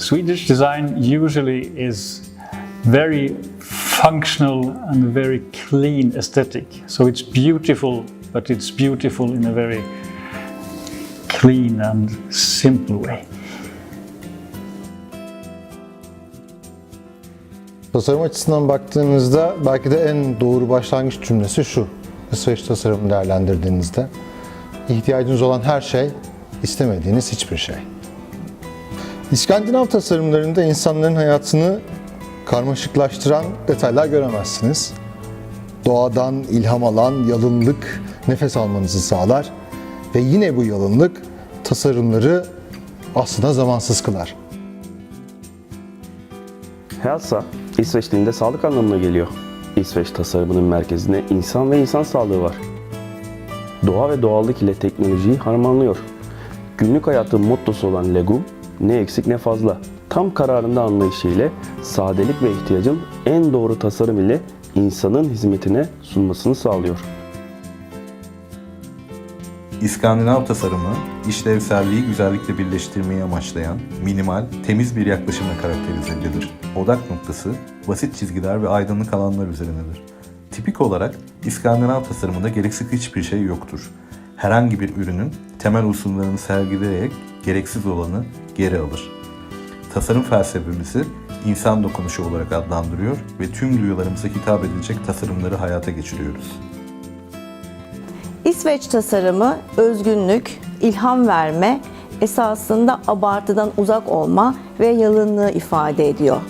Swedish design usually is very functional and very clean aesthetic. So it's beautiful, but it's beautiful in a very clean and simple way. Tasarım açısından baktığınızda belki de en doğru başlangıç cümlesi şu. İsveç tasarımı değerlendirdiğinizde ihtiyacınız olan her şey, istemediğiniz hiçbir şey. İskandinav tasarımlarında insanların hayatını karmaşıklaştıran detaylar göremezsiniz. Doğadan ilham alan yalınlık nefes almanızı sağlar ve yine bu yalınlık tasarımları aslında zamansız kılar. Helsa, İsveç dilinde sağlık anlamına geliyor. İsveç tasarımının merkezinde insan ve insan sağlığı var. Doğa ve doğallık ile teknolojiyi harmanlıyor. Günlük hayatın mottosu olan Legum, ne eksik ne fazla. Tam kararında anlayışı ile sadelik ve ihtiyacın en doğru tasarım ile insanın hizmetine sunmasını sağlıyor. İskandinav tasarımı, işlevselliği güzellikle birleştirmeyi amaçlayan, minimal, temiz bir yaklaşımla karakterize edilir. Odak noktası, basit çizgiler ve aydınlık alanlar üzerinedir. Tipik olarak İskandinav tasarımında gereksiz hiçbir şey yoktur. Herhangi bir ürünün temel unsurlarını sergileyerek gereksiz olanı geri alır. Tasarım felsefemizi insan dokunuşu olarak adlandırıyor ve tüm duyularımıza hitap edilecek tasarımları hayata geçiriyoruz. İsveç tasarımı özgünlük, ilham verme, esasında abartıdan uzak olma ve yalınlığı ifade ediyor.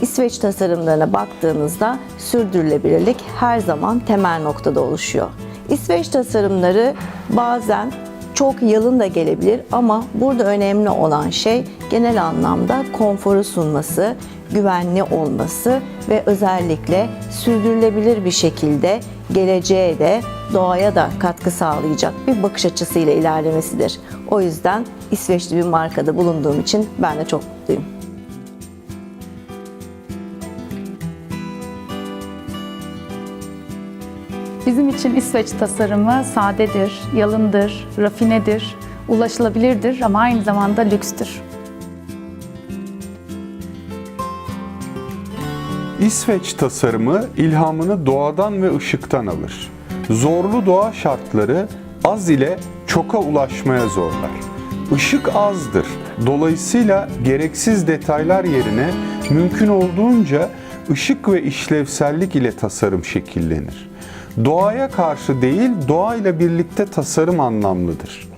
İsveç tasarımlarına baktığınızda sürdürülebilirlik her zaman temel noktada oluşuyor. İsveç tasarımları bazen çok yalın da gelebilir ama burada önemli olan şey genel anlamda konforu sunması, güvenli olması ve özellikle sürdürülebilir bir şekilde geleceğe de doğaya da katkı sağlayacak bir bakış açısıyla ilerlemesidir. O yüzden İsveçli bir markada bulunduğum için ben de çok mutluyum. Bizim için İsveç tasarımı sadedir, yalındır, rafinedir, ulaşılabilirdir ama aynı zamanda lükstür. İsveç tasarımı ilhamını doğadan ve ışıktan alır. Zorlu doğa şartları az ile çoka ulaşmaya zorlar. Işık azdır. Dolayısıyla gereksiz detaylar yerine mümkün olduğunca ışık ve işlevsellik ile tasarım şekillenir. Doğaya karşı değil, doğayla birlikte tasarım anlamlıdır.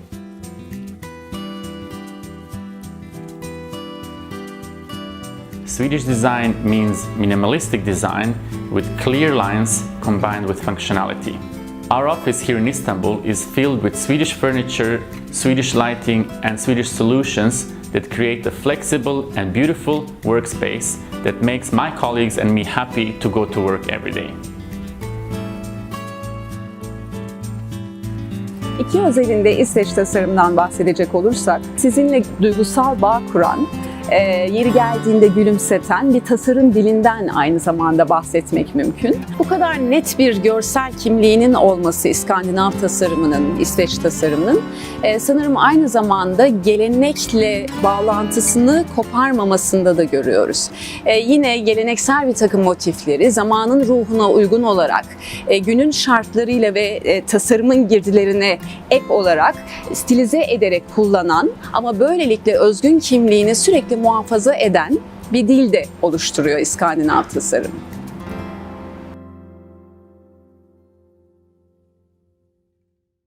Swedish design means minimalistic design with clear lines combined with functionality. Our office here in Istanbul is filled with Swedish furniture, Swedish lighting, and Swedish solutions that create a flexible and beautiful workspace that makes my colleagues and me happy to go to work every day. İki özelinde İsveç tasarımından bahsedecek olursak, sizinle duygusal bağ kuran, e, yeri geldiğinde gülümseten bir tasarım dilinden aynı zamanda bahsetmek mümkün. Bu kadar net bir görsel kimliğinin olması İskandinav tasarımının, İsveç tasarımının e, sanırım aynı zamanda gelenekle bağlantısını koparmamasında da görüyoruz. E, yine geleneksel bir takım motifleri zamanın ruhuna uygun olarak e, günün şartlarıyla ve e, tasarımın girdilerine ek olarak stilize ederek kullanan ama böylelikle özgün kimliğini sürekli muhafaza eden bir dil de oluşturuyor İskandinav tasarım.